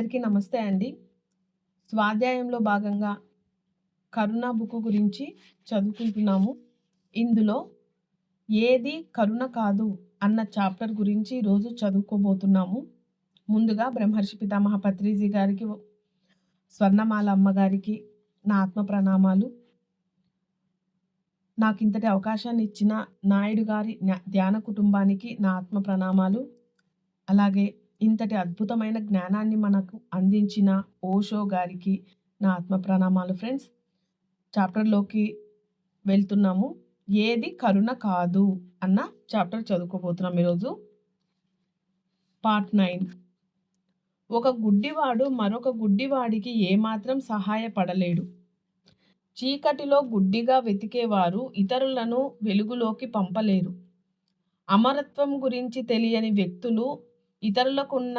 అందరికీ నమస్తే అండి. స్వాధ్యాయంలో భాగంగా కరుణ బుక్ గురించి చదువుకుంటున్నాము. ఇందులో ఏది కరుణ కాదు అన్న చాప్టర్ గురించి ఈరోజు చదువుకోబోతున్నాము. ముందుగా బ్రహ్మర్షి పితామహ పత్రిజీ గారికి స్వర్ణమాల అమ్మగారికి నా ఆత్మ ప్రణామాలు. నాకు ఇంతటి అవకాశాన్ని ఇచ్చిన నాయుడు గారి ధ్యాన కుటుంబానికి నా ఆత్మ ప్రణామాలు. అలాగే ఇంతటి అద్భుతమైన జ్ఞానాన్ని మనకు అందించిన ఓషో గారికి నా ఆత్మ ప్రణామాలు ఫ్రెండ్స్. చాప్టర్లోకి వెళ్తున్నాము. ఏది కరుణ కాదు అన్న చాప్టర్ చదువుకోబోతున్నాం ఈరోజు. Part nine. ఒక గుడ్డివాడు మరొక గుడ్డివాడికి ఏమాత్రం సహాయపడలేడు. చీకటిలో గుడ్డిగా వెతికేవారు ఇతరులను వెలుగులోకి పంపలేరు. అమరత్వం గురించి తెలియని వ్యక్తులు ఇతరులకున్న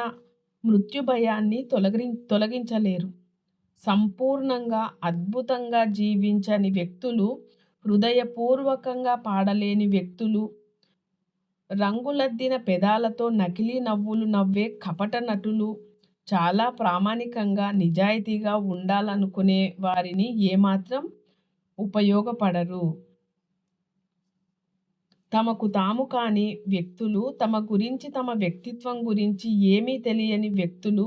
మృత్యు భయాన్ని తొలగి తొలగించలేరు. సంపూర్ణంగా అద్భుతంగా జీవించని వ్యక్తులు హృదయపూర్వకంగా పాడలేని వ్యక్తులు రంగులద్దిన పెదాలతో నకిలీ నవ్వులు నవ్వే కపట నటులు చాలా ప్రామాణికంగా నిజాయితీగా ఉండాలనుకునే వారిని ఏమాత్రం ఉపయోగపడరు. తమకు తాము కాని వ్యక్తులు తమ గురించి తమ వ్యక్తిత్వం గురించి ఏమీ తెలియని వ్యక్తులు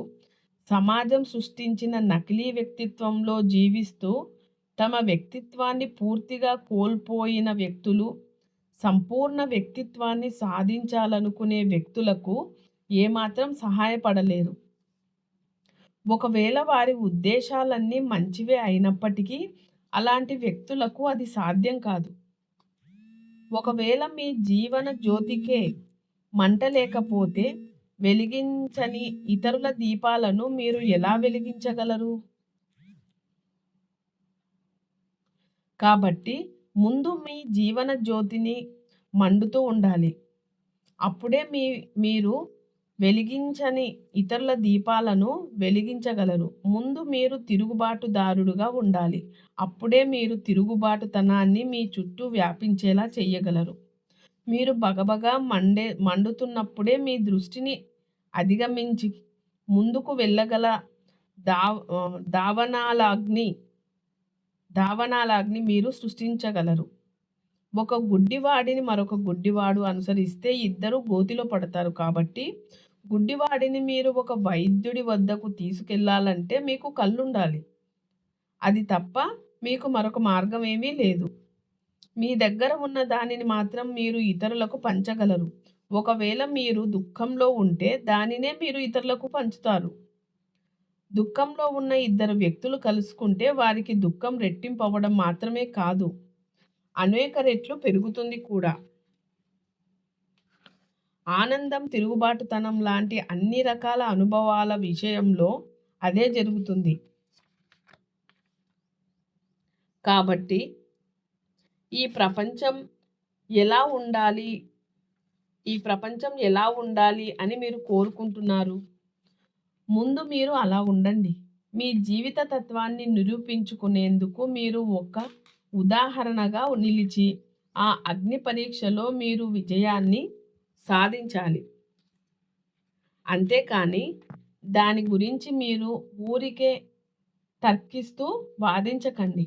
సమాజం సృష్టించిన నకిలీ వ్యక్తిత్వంలో జీవిస్తూ తమ వ్యక్తిత్వాన్ని పూర్తిగా కోల్పోయిన వ్యక్తులు సంపూర్ణ వ్యక్తిత్వాన్ని సాధించాలనుకునే వ్యక్తులకు ఏమాత్రం సహాయపడలేరు. ఒకవేళ వారి ఉద్దేశాలన్నీ మంచివే అయినప్పటికీ అలాంటి వ్యక్తులకు అది సాధ్యం కాదు. ఒకవేళ మీ జీవన జ్యోతికే మంట లేకపోతే వెలిగించని ఇతరుల దీపాలను మీరు ఎలా వెలిగించగలరు? కాబట్టి ముందు మీ జీవన జ్యోతిని మండుతూ ఉండాలి. అప్పుడే మీ మీరు వెలిగించని ఇతరుల దీపాలను వెలిగించగలరు. ముందు మీరు తిరుగుబాటుదారుడుగా ఉండాలి. అప్పుడే మీరు తిరుగుబాటుతనాన్ని మీ చుట్టూ వ్యాపించేలా చేయగలరు. మీరు బగబగా మండే మండుతున్నప్పుడే మీ దృష్టిని అధిగమించి ముందుకు వెళ్ళగల దావ దావనాలాగ్ని దావనాలాగ్ని మీరు సృష్టించగలరు. ఒక గుడ్డివాడిని మరొక గుడ్డివాడు అనుసరిస్తే ఇద్దరు గోతిలో పడతారు కాబట్టి గుడ్డివాడిని మీరు ఒక వైద్యుడి వద్దకు తీసుకెళ్ళాలంటే మీకు కళ్ళుండాలి. అది తప్ప మీకు మరొక మార్గం ఏమీ లేదు. మీ దగ్గర ఉన్న దానిని మాత్రం మీరు ఇతరులకు పంచగలరు. ఒకవేళ మీరు దుఃఖంలో ఉంటే దానినే మీరు ఇతరులకు పంచుతారు. దుఃఖంలో ఉన్న ఇద్దరు వ్యక్తులు కలుసుకుంటే వారికి దుఃఖం రెట్టింపవ్వడం మాత్రమే కాదు. అనేక రెట్లు పెరుగుతుంది కూడా. ఆనందం తిరుగుబాటుతనం లాంటి అన్ని రకాల అనుభవాల విషయంలో అదే జరుగుతుంది. కాబట్టి ఈ ప్రపంచం ఎలా ఉండాలి? ఈ ప్రపంచం ఎలా ఉండాలి అని మీరు కోరుకుంటున్నారు? ముందు మీరు అలా ఉండండి. మీ జీవిత తత్వాన్ని నిరూపించుకునేందుకు మీరు ఒక ఉదాహరణగా నిలిచి ఆ అగ్ని పరీక్షలో మీరు విజయాన్ని సాధించాలి. అంతేకాని దాని గురించి మీరు ఊరికే తర్కిస్తూ వాదించకండి.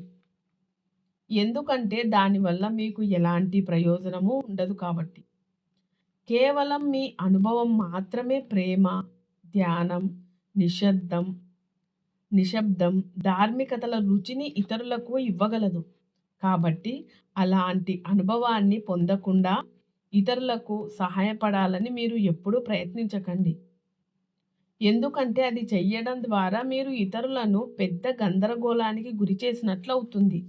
ఎందుకంటే దానివల్ల మీకు ఎలాంటి ప్రయోజనము ఉండదు కాబట్టి. కేవలం మీ అనుభవం మాత్రమే ప్రేమ ధ్యానం నిశ్శబ్దం నిశ్శబ్దం ధార్మికతల రుచిని ఇతరులకు ఇవ్వగలదు. కాబట్టి అలాంటి అనుభవాన్ని పొందకుండా ఇతరులకు సహాయపడాలని మీరు ఎప్పుడూ ప్రయత్నించకండి. ఎందుకంటే అది చెయ్యడం ద్వారా మీరు ఇతరులను పెద్ద గందరగోళానికి గురి చేసినట్లు అవుతుంది.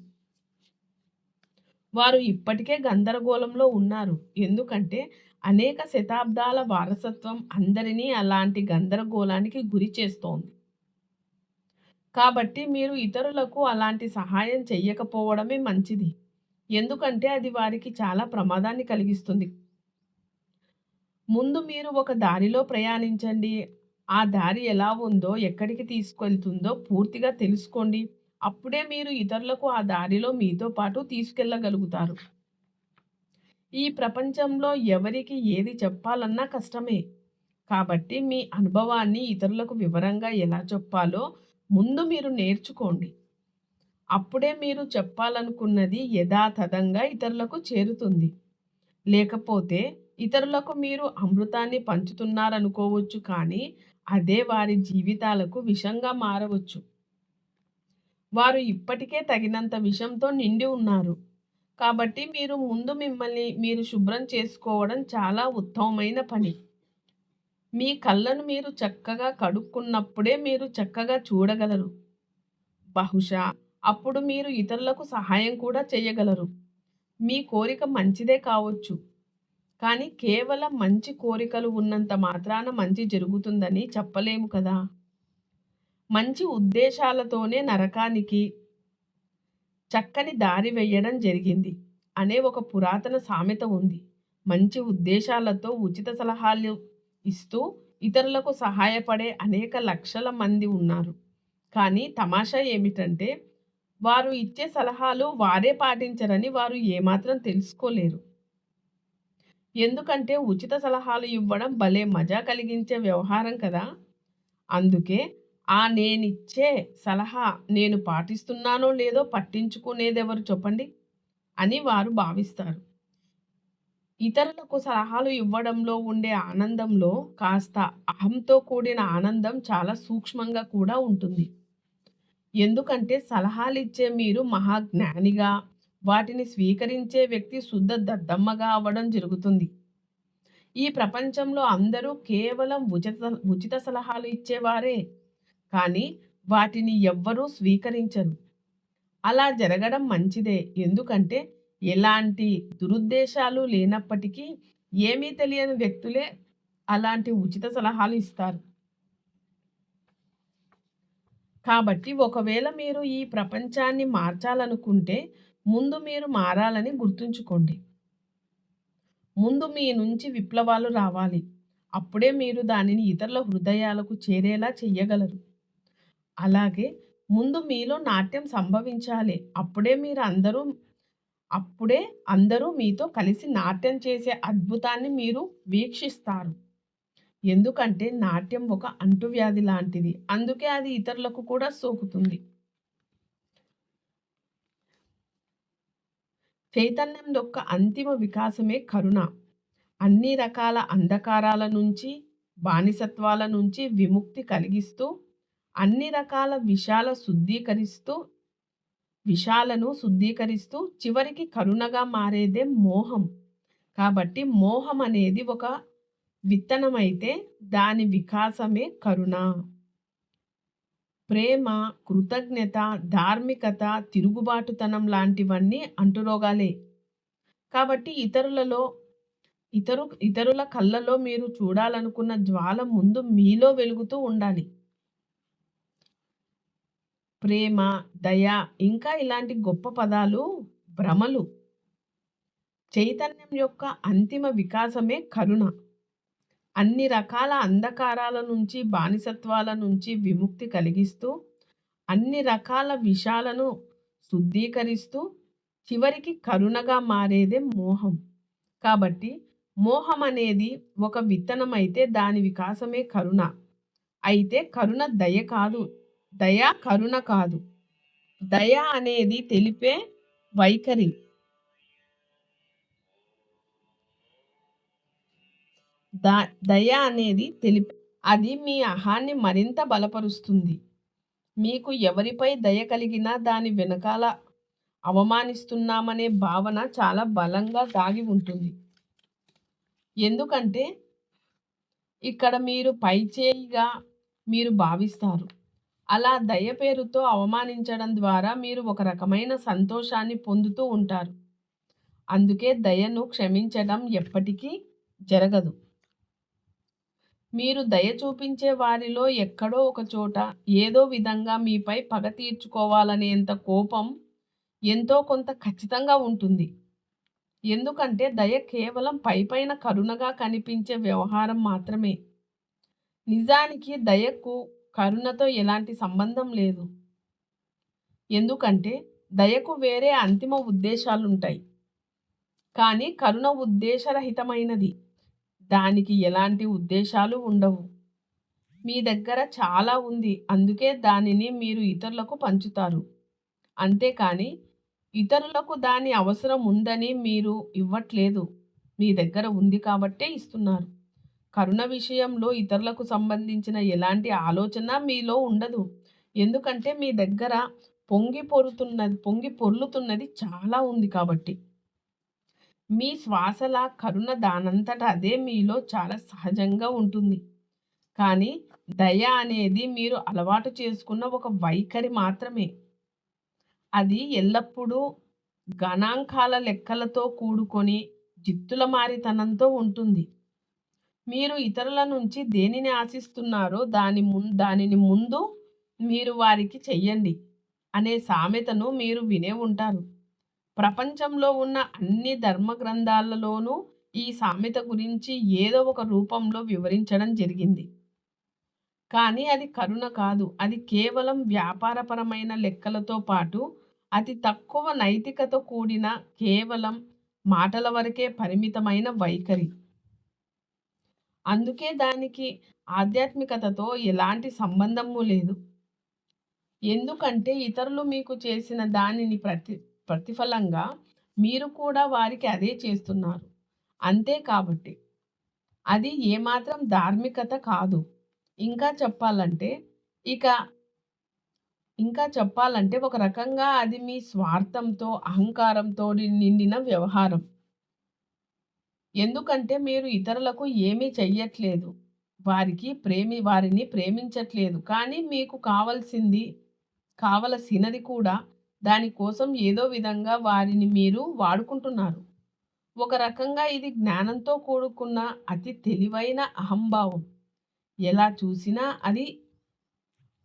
వారు ఇప్పటికే గందరగోళంలో ఉన్నారు. ఎందుకంటే అనేక శతాబ్దాల వారసత్వం అందరినీ అలాంటి గందరగోళానికి గురి చేస్తోంది. కాబట్టి మీరు ఇతరులకు అలాంటి సహాయం చెయ్యకపోవడమే మంచిది. ఎందుకంటే అది వారికి చాలా ప్రమాదాన్ని కలిగిస్తుంది. ముందు మీరు ఒక దారిలో ప్రయాణించండి. ఆ దారి ఎలా ఉందో ఎక్కడికి తీసుకెళ్తుందో పూర్తిగా తెలుసుకోండి. అప్పుడే మీరు ఇతరులకు ఆ దారిలో మీతో పాటు తీసుకెళ్ళగలుగుతారు. ఈ ప్రపంచంలో ఎవరికి ఏది చెప్పాలన్నా కష్టమే. కాబట్టి మీ అనుభవాన్ని ఇతరులకు వివరంగా ఎలా చెప్పాలో ముందు మీరు నేర్చుకోండి. అప్పుడే మీరు చెప్పాలనుకున్నది యథాతథంగా ఇతరులకు చేరుతుంది. లేకపోతే ఇతరులకు మీరు అమృతాన్ని పంచుతున్నారనుకోవచ్చు కానీ అదే వారి జీవితాలకు విషంగా మారవచ్చు. వారు ఇప్పటికే తగినంత విషంతో నిండి ఉన్నారు. కాబట్టి మీరు ముందు మిమ్మల్ని మీరు శుభ్రం చేసుకోవడం చాలా ఉత్తమమైన పని. మీ కళ్ళను మీరు చక్కగా కడుక్కున్నప్పుడే మీరు చక్కగా చూడగలరు. బహుశా అప్పుడు మీరు ఇతరులకు సహాయం కూడా చేయగలరు. మీ కోరిక మంచిదే కావచ్చు. కానీ కేవలం మంచి కోరికలు ఉన్నంత మాత్రాన మంచి జరుగుతుందని చెప్పలేము కదా. మంచి ఉద్దేశాలతోనే నరకానికి చక్కని దారి వేయడం జరిగింది అనే ఒక పురాతన సామెత ఉంది. మంచి ఉద్దేశాలతో ఉచిత సలహాలు ఇస్తూ ఇతరులకు సహాయపడే అనేక లక్షల మంది ఉన్నారు. కానీ తమాషా ఏమిటంటే వారు ఇచ్చే సలహాలు వారే పాటించరని వారు ఏమాత్రం తెలుసుకోలేరు. ఎందుకంటే ఉచిత సలహాలు ఇవ్వడం భలే మజా కలిగించే వ్యవహారం కదా. అందుకే ఆ నేనిచ్చే సలహా నేను పాటిస్తున్నానో లేదో పట్టించుకునేదెవరు చెప్పండి? అని వారు భావిస్తారు. ఇతరులకు సలహాలు ఇవ్వడంలో ఉండే ఆనందంలో కాస్త అహంతో కూడిన ఆనందం చాలా సూక్ష్మంగా కూడా ఉంటుంది. ఎందుకంటే సలహాలు ఇచ్చే మీరు మహాజ్ఞానిగా వాటిని స్వీకరించే వ్యక్తి శుద్ధ దద్దమ్మగా అవ్వడం జరుగుతుంది. ఈ ప్రపంచంలో అందరూ కేవలం ఉచిత ఉచిత సలహాలు ఇచ్చేవారే. కానీ వాటిని ఎవ్వరూ స్వీకరించరు. అలా జరగడం మంచిదే. ఎందుకంటే ఎలాంటి దురుద్దేశాలు లేనప్పటికీ ఏమీ తెలియని వ్యక్తులే అలాంటి ఉచిత సలహాలు ఇస్తారు. కాబట్టి ఒకవేళ మీరు ఈ ప్రపంచాన్ని మార్చాలనుకుంటే ముందు మీరు మారాలని గుర్తుంచుకోండి. ముందు మీ నుంచి విప్లవాలు రావాలి. అప్పుడే మీరు దానిని ఇతరుల హృదయాలకు చేరేలా చెయ్యగలరు. అలాగే ముందు మీలో నాట్యం సంభవించాలి. అప్పుడే మీరు అందరూ అప్పుడే అందరూ మీతో కలిసి నాట్యం చేసే అద్భుతాన్ని మీరు వీక్షిస్తారు. ఎందుకంటే నాట్యం ఒక అంటువ్యాధి లాంటిది. అందుకే అది ఇతరులకు కూడా సోకుతుంది. చైతన్యం యొక్క అంతిమ వికాసమే కరుణ. అన్ని రకాల అంధకారాల నుంచి బానిసత్వాల నుంచి విముక్తి కలిగిస్తూ అన్ని రకాల విషాల శుద్ధీకరిస్తూ విషాలను శుద్ధీకరిస్తూ చివరికి కరుణగా మారేదే మోహం. కాబట్టి మోహం అనేది ఒక విత్తనమైతే దాని వికాసమే కరుణ. ప్రేమ కృతజ్ఞత ధార్మికత తిరుగుబాటుతనం లాంటివన్నీ అంటురోగాలే. కాబట్టి ఇతరులలో ఇతరు ఇతరుల కళ్ళలో మీరు చూడాలనుకున్న జ్వాల ముందు మీలో వెలుగుతూ ఉండాలి. ప్రేమ దయ ఇంకా ఇలాంటి గొప్ప పదాలు భ్రమలు చైతన్యం యొక్క అంతిమ వికాసమే కరుణ. అన్ని రకాల అంధకారాల నుంచి బానిసత్వాల నుంచి విముక్తి కలిగిస్తూ అన్ని రకాల విషాలను శుద్ధీకరిస్తూ చివరికి కరుణగా మారేదే మోహం. కాబట్టి మోహం అనేది ఒక విత్తనం అయితే దాని వికాసమే కరుణ. అయితే కరుణ దయ కాదు. దయ కరుణ కాదు. దయ అనేది తెలిపే వైఖరి. దా దయ అనేది తెలిపి అది మీ అహాన్ని మరింత బలపరుస్తుంది. మీకు ఎవరిపై దయ కలిగినా దాని వెనకాల అవమానిస్తున్నామనే భావన చాలా బలంగా దాగి ఉంటుంది. ఎందుకంటే ఇక్కడ మీరు పైచేయిగా మీరు భావిస్తారు. అలా దయ పేరుతో అవమానించడం ద్వారా మీరు ఒక రకమైన సంతోషాన్ని పొందుతూ ఉంటారు. అందుకే దయను క్షమించడం ఎప్పటికీ జరగదు. మీరు దయ చూపించే వారిలో ఎక్కడో ఒక చోట ఏదో విధంగా మీపై పగ తీర్చుకోవాలనేంత కోపం ఎంతో కొంత ఖచ్చితంగా ఉంటుంది. ఎందుకంటే దయ కేవలం పైపైన కరుణగా కనిపించే వ్యవహారం మాత్రమే. నిజానికి దయకు కరుణతో ఎలాంటి సంబంధం లేదు. ఎందుకంటే దయకు వేరే అంతిమ ఉద్దేశాలుంటాయి. కానీ కరుణ ఉద్దేశరహితమైనది. దానికి ఎలాంటి ఉద్దేశాలు ఉండవు. మీ దగ్గర చాలా ఉంది. అందుకే దానిని మీరు ఇతరులకు పంచుతారు. అంతేకాని ఇతరులకు దాని అవసరం ఉందని మీరు ఇవ్వట్లేదు. మీ దగ్గర ఉంది కాబట్టే ఇస్తున్నారు. కరుణ విషయంలో ఇతరులకు సంబంధించిన ఎలాంటి ఆలోచన మీలో ఉండదు. ఎందుకంటే మీ దగ్గర పొంగి పొరుతున్నది పొంగి పొర్లుతున్నది చాలా ఉంది కాబట్టి. మీ శ్వాసల కరుణ దానంతట అదే మీలో చాలా సహజంగా ఉంటుంది. కానీ దయ అనేది మీరు అలవాటు చేసుకున్న ఒక వైఖరి మాత్రమే. అది ఎల్లప్పుడూ గణాంకాల లెక్కలతో కూడుకొని జిత్తుల మారితనంతో ఉంటుంది. మీరు ఇతరుల నుంచి దేనిని ఆశిస్తున్నారో దాని ము దానిని ముందు మీరు వారికి చెయ్యండి అనే సామెతను మీరు వినే ఉంటారు. ప్రపంచంలో ఉన్న అన్ని ధర్మ గ్రంథాలలోనూ ఈ సామెత గురించి ఏదో ఒక రూపంలో వివరించడం జరిగింది. కానీ అది కరుణ కాదు. అది కేవలం వ్యాపారపరమైన లెక్కలతో పాటు అతి తక్కువ నైతికత కూడిన కేవలం మాటల వరకే పరిమితమైన వైఖరి. అందుకే దానికి ఆధ్యాత్మికతతో ఎలాంటి సంబంధము లేదు. ఎందుకంటే ఇతరులు మీకు చేసిన దానిని ప్రతి ప్రతిఫలంగా మీరు కూడా వారికి అదే చేస్తున్నారు. అంతే కాబట్టి. అది ఏమాత్రం ధార్మికత కాదు. ఇంకా చెప్పాలంటే ఇక ఇంకా చెప్పాలంటే ఒక రకంగా అది మీ స్వార్థంతో అహంకారంతో నిండిన వ్యవహారం. ఎందుకంటే మీరు ఇతరులకు ఏమీ చెయ్యట్లేదు. వారికి ప్రేమి వారిని ప్రేమించట్లేదు. కానీ మీకు కావలసింది కావలసినది కూడా దానికోసం ఏదో విధంగా వారిని మీరు వాడుకుంటున్నారు. ఒక రకంగా ఇది జ్ఞానంతో కూడుకున్న అతి తెలివైన అహంభావం. ఎలా చూసినా అది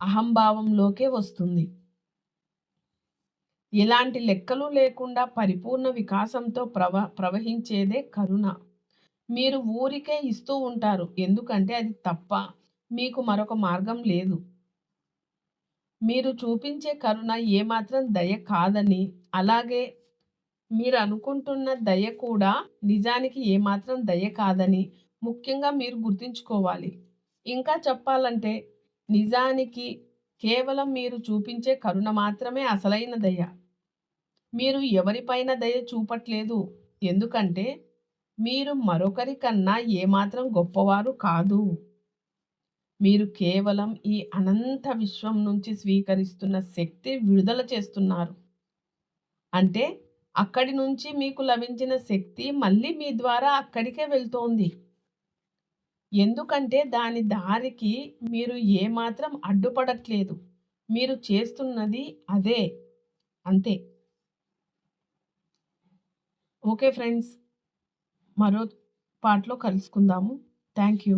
అహంభావంలోకే వస్తుంది. ఎలాంటి లెక్కలు లేకుండా పరిపూర్ణ వికాసంతో ప్రవ ప్రవహించేదే కరుణ. మీరు ఊరికే ఇస్తూ ఉంటారు. ఎందుకంటే అది తప్ప మీకు మరొక మార్గం లేదు. మీరు చూపించే కరుణ ఏమాత్రం దయ కాదని అలాగే మీరు అనుకుంటున్న దయ కూడా నిజానికి ఏమాత్రం దయ కాదని ముఖ్యంగా మీరు గుర్తుంచుకోవాలి. ఇంకా చెప్పాలంటే నిజానికి కేవలం మీరు చూపించే కరుణ మాత్రమే అసలైన దయ. మీరు ఎవరిపైన దయ చూపట్లేదు. ఎందుకంటే మీరు మరొకరి కన్నా ఏమాత్రం గొప్పవారు కాదు. మీరు కేవలం ఈ అనంత విశ్వం నుంచి స్వీకరిస్తున్న శక్తి విడుదల చేస్తున్నారు. అంటే అక్కడి నుంచి మీకు లభించిన శక్తి మళ్ళీ మీ ద్వారా అక్కడికే వెళ్తోంది. ఎందుకంటే దాని దారికి మీరు ఏమాత్రం అడ్డుపడట్లేదు. మీరు చేస్తున్నది అదే. అంతే. ఓకే ఫ్రెండ్స్ మరో పాటలో కలుసుకుందాము. Thank you.